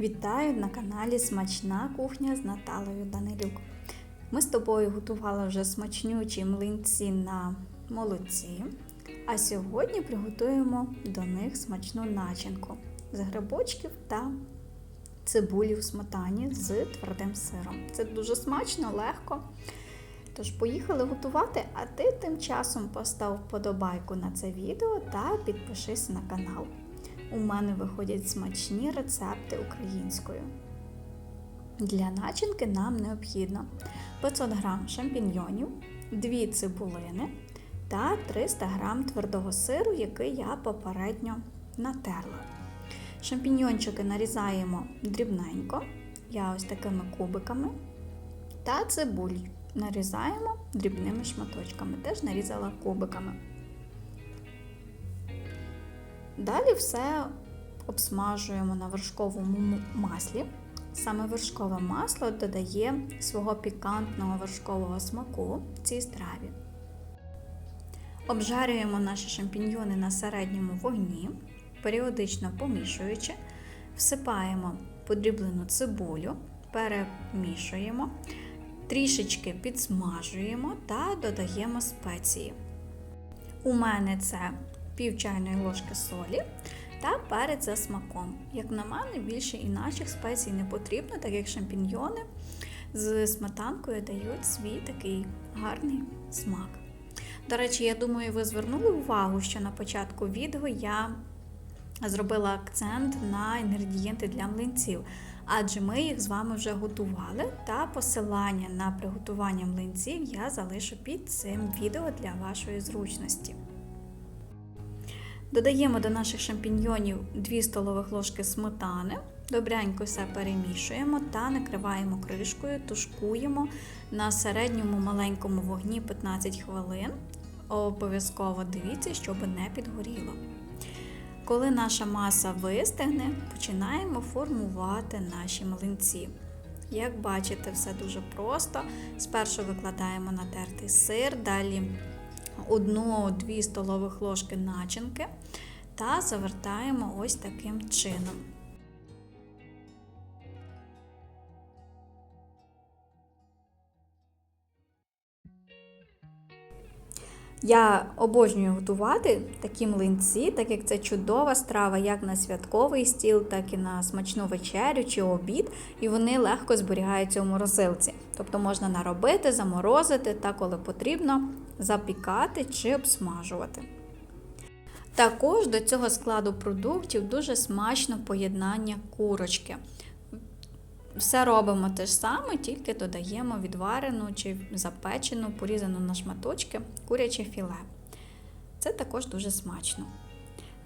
Вітаю на каналі Смачна кухня з Наталею Данилюк. Ми з тобою готували вже смачнючі млинці на молоці, а сьогодні приготуємо до них смачну начинку з грибочків та цибулі в сметані з твердим сиром. Це дуже смачно, легко. Тож поїхали готувати, а ти тим часом постав вподобайку на це відео та підпишись на канал. У мене виходять смачні рецепти українською. Для начинки нам необхідно 500 г шампіньйонів, 2 цибулини та 300 г твердого сиру, який я попередньо натерла. Шампіньйончики нарізаємо дрібненько, я ось такими кубиками, та цибуль нарізаємо дрібними шматочками, теж нарізала кубиками. Далі все обсмажуємо на вершковому маслі. Саме вершкове масло додає свого пікантного вершкового смаку цій страві. Обжарюємо наші шампіньйони на середньому вогні, періодично помішуючи, всипаємо подріблену цибулю, перемішуємо, трішечки підсмажуємо та додаємо спеції. У мене це пів чайної ложки солі та перець за смаком. Як на мене, більше іначе спецій не потрібно, так як шампіньйони з сметанкою дають свій такий гарний смак. До речі, я думаю, ви звернули увагу, що на початку відео я зробила акцент на інгредієнти для млинців, адже ми їх з вами вже готували, та посилання на приготування млинців я залишу під цим відео для вашої зручності. Додаємо до наших шампіньйонів 2 столових ложки сметани, добренько все перемішуємо та накриваємо кришкою, тушкуємо на середньому маленькому вогні 15 хвилин. Обов'язково дивіться, щоб не підгоріло. Коли наша маса вистигне, починаємо формувати наші млинці. Як бачите, все дуже просто. Спершу викладаємо натертий сир, далі 1-2 столових ложки начинки та завертаємо ось таким чином. Я обожнюю готувати такі млинці, так як це чудова страва як на святковий стіл, так і на смачну вечерю чи обід, і вони легко зберігаються у морозилці. Тобто можна наробити, заморозити та, коли потрібно, запікати чи обсмажувати. Також до цього складу продуктів дуже смачно поєднання курочки. Все робимо те ж саме, тільки додаємо відварену чи запечену, порізану на шматочки куряче філе. Це також дуже смачно.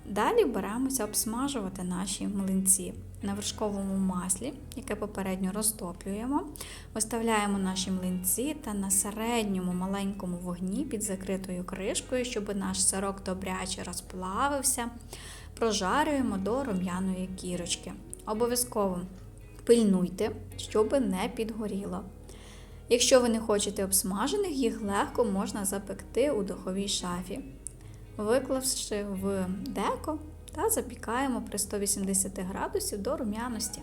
Далі беремося обсмажувати наші млинці на вершковому маслі, яке попередньо розтоплюємо. Виставляємо наші млинці та на середньому маленькому вогні під закритою кришкою, щоб наш сирок добряче розплавився. Прожарюємо до рум'яної кірочки. Обов'язково пильнуйте, щоб не підгоріло. Якщо ви не хочете обсмажених, їх легко можна запекти у духовій шафі, виклавши в деко та запікаємо при 180 градусів до рум'яності.